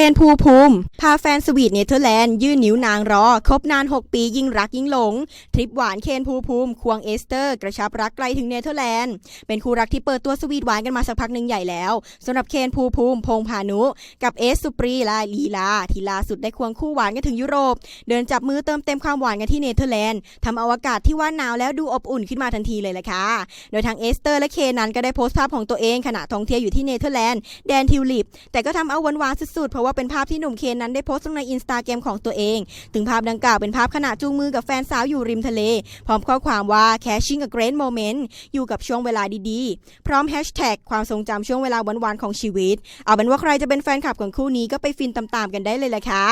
คนภูภูมิ พาแฟนสวีทเนเธอร์แลนด์ ยื่นนิ้วนางรอ คบนาน 6 ปียิ่งรักยิ่งหลง ทริปหวานเคนภูภูมิ ควงเอสเตอร์ กระชับรักไกลถึงเนเธอร์แลนด์ เป็นคู่รักที่เปิดตัวสวีทหวานกันมาสักพักหนึ่งใหญ่แล้วสำหรับเคนภูภูมิ พงพานุ กับเอสสุปรีลาลีลา ที่ล่าสุดได้ควงคู่หวานกันถึงยุโรป เดินจับมือเติมเต็มความหวานกันที่เนเธอร์แลนด์ทำเอาอากาศที่ว่าหนาวแล้วดูอบอุ่นขึ้นมาทันทีเลยแหละค่ะ โดยทางเอสเตอร์และเคนนั้นก็ได้โพสต์ภาพของตัวเองขณะท่องเที่ยวอยู่ที่เนเธอร์แลนด์แดนทิวลิปแต่ก็ทำเอาหวานๆสุดๆเพราะว่าเป็นภาพที่หนุ่มเคนนั้นได้โพสต์ลงในอินสตาแกรมของตัวเอง ถึงภาพดังกล่าวเป็นภาพขณะจูงมือกับแฟนสาวอยู่ริมทะเล พร้อมข้อความว่า cashing a great moment อยู่กับช่วงเวลาดีๆ พร้อมแฮชแท็กความทรงจำช่วงเวลาหวานๆของชีวิต เอาเป็นว่าใครจะเป็นแฟนคลับของคู่นี้ก็ไปฟินตามๆกันได้เลยแหละค่ะ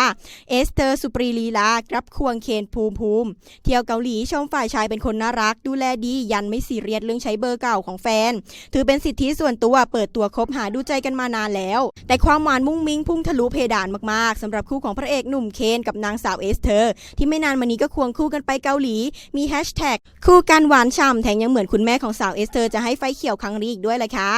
เอสเตอร์สุปรีลีลารับควงเคนภูมิภูมิ เที่ยวเกาหลีชมฝ่ายชายเป็นคนน่ารัก ดูแลดียันไม่ซีเรียสเรื่องใช้เบอร์เก่าของแฟน ถือเป็นสิทธิส่วนตัวเปิดตัวคบหาดูใจกันมานานแล้ว แต่ความหวานมุ้งมิ้งพุ่งทะลุเพดานมากๆสำหรับคู่ของพระเอกหนุ่มเคนกับนางสาวเอสเธอร์ ที่ไม่นานมานี้ก็ควงคู่กันไปเกาหลี มีแฮชแท็กคู่กันหวานฉ่ำแถมยังเหมือนคุณแม่ของสาวเอสเธอร์จะให้ไฟเขียวครั้งนี้อีกด้วยเลยค่ะ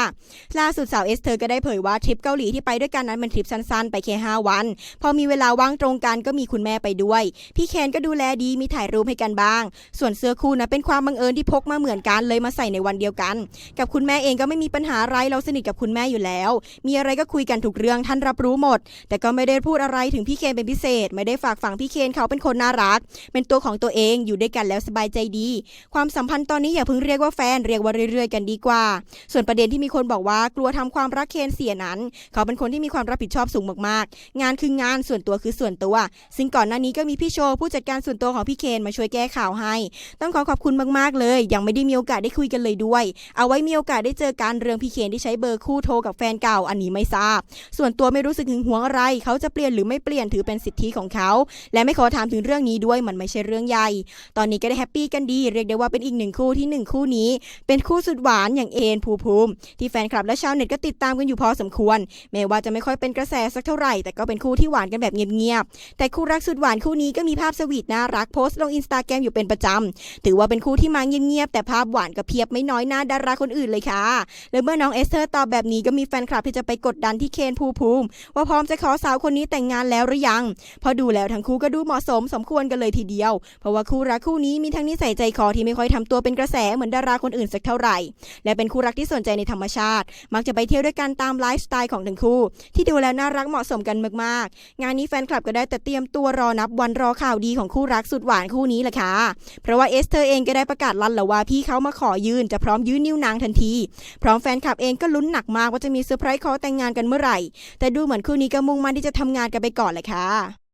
ล่าสุดสาวเอสเธอร์ก็ได้เผยว่าทริปเกาหลีที่ไปด้วยกันนั้นเป็นทริปสั้นๆ ไปแค่5วัน พอมีเวลาว่างตรงกันก็มีคุณแม่ไปด้วย พี่เคนก็ดูแลดีมีถ่ายรูปให้กันบ้าง ส่วนเสื้อคู่นะเป็นความบังเอิญที่พกมาเหมือนกันเลยมาใส่ในวันเดียวกัน กับคุณแม่เองก็ไม่มีปัญหาอะไรเราสนิทกับคุณแม่อยู่แล้ว มีอะไรก็คุยกันทุกเรื่องท่านรับรู้หมดแต่ก็ไม่ได้พูดอะไรถึงพี่เคนเป็นพิเศษ ไม่ได้ฝากฝังพี่เคนเขาเป็นคนน่ารัก เป็นตัวของตัวเองอยู่ด้วยกันแล้วสบายใจดี ความสัมพันธ์ตอนนี้อย่าเพิ่งเรียกว่าแฟนเรียกว่าเรื่อยๆ กันดีกว่า ส่วนประเด็นที่มีคนบอกว่ากลัวทำความรักเคนเสียนั้น เขาเป็นคนที่มีความรับผิดชอบสูงมากๆ งานคืองานส่วนตัวคือส่วนตัว ซึ่งก่อนหน้านี้ก็มีพี่โชว์ผู้จัดการส่วนตัวของพี่เคนมาช่วยแก้ข่าวให้ ต้องขอขอบคุณมากๆเลย ยังไม่ได้มีโอกาสได้คุยกันเลยด้วย เอาไว้มีโอกาสได้เจอกันเรื่องพี่เคนที่ใช้เบอร์คู่โทรกับแฟนเก่าอันนี้ไม่ทราบ ส่วนตัวไม่รู้สึกหึงหวงอะไร เขาจะเปลี่ยนหรือไม่เปลี่ยนถือเป็นสิทธิของเขา และไม่ขอถามถึงเรื่องนี้ด้วยมันไม่ใช่เรื่องใหญ่ ตอนนี้ก็ได้แฮปปี้กันดี เรียกได้ว่าเป็นอีกหนึ่งคู่ที่หนึ่งคู่นี้ เป็นคู่สุดหวานอย่างเอนภูภูมิ ที่แฟนคลับและชาวเน็ตก็ติดตามกันอยู่พอสมควร แม้ว่าจะไม่ค่อยเป็นกระแสสักเท่าไหร่ แต่ก็เป็นคู่ที่หวานกันแบบเงียบๆ แต่คู่รักสุดหวานคู่นี้ก็มีภาพสวีทน่ารักโพสต์ลงอินสตาแกรมอยู่เป็นประจำ ถือว่าเป็นคู่ที่มาเงียบๆ แต่ภาพหวานก็เพียบไม่น้อยหน้าดาราคนอื่นเลยค่ะ และเมื่อน้องเอสเธอร์ตอบแบบนี้ก็มีแฟนคลับที่จะไปกดดันที่เคนภูภูมิ ว่าพร้อมจะขอสาวคนนี้แต่งงานแล้วหรือยัง พอดูแล้วทั้งคู่ก็ดูเหมาะสมสมควรกันเลยทีเดียว เพราะว่าคู่รักคู่นี้มีทั้งนิสัยใจคอที่ไม่ค่อยทำตัวเป็นกระแสเหมือนดาราคนอื่นสักเท่าไหร่ และเป็นคู่รักที่สนใจในธรรมชาติ มักจะไปเที่ยวด้วยกันตามไลฟ์สไตล์ของทั้งคู่ ที่ดูแล้วน่ารักเหมาะสมกันมากๆ งานนี้แฟนคลับก็ได้แต่เตรียมตัวรอนับวันรอข่าวดีของคู่รักสุดหวานคู่นี้แหละค่ะ เพราะว่าเอสเธอร์เองก็ได้ประกาศลั่นแล้วว่าพี่เขามาขอยืนจะพร้อมยืนนิ้วนางทันที พร้อมแฟนคลับเองก็ลุ้นหนักมากว่าจะมีเซอร์ไพรส์ขอแต่งงานกันเมื่อไหร่ แต่ดูเหมือนคู่นี้ก็มุ่งมั่นที่จะทำงานกันไปก่อนแหละค่ะ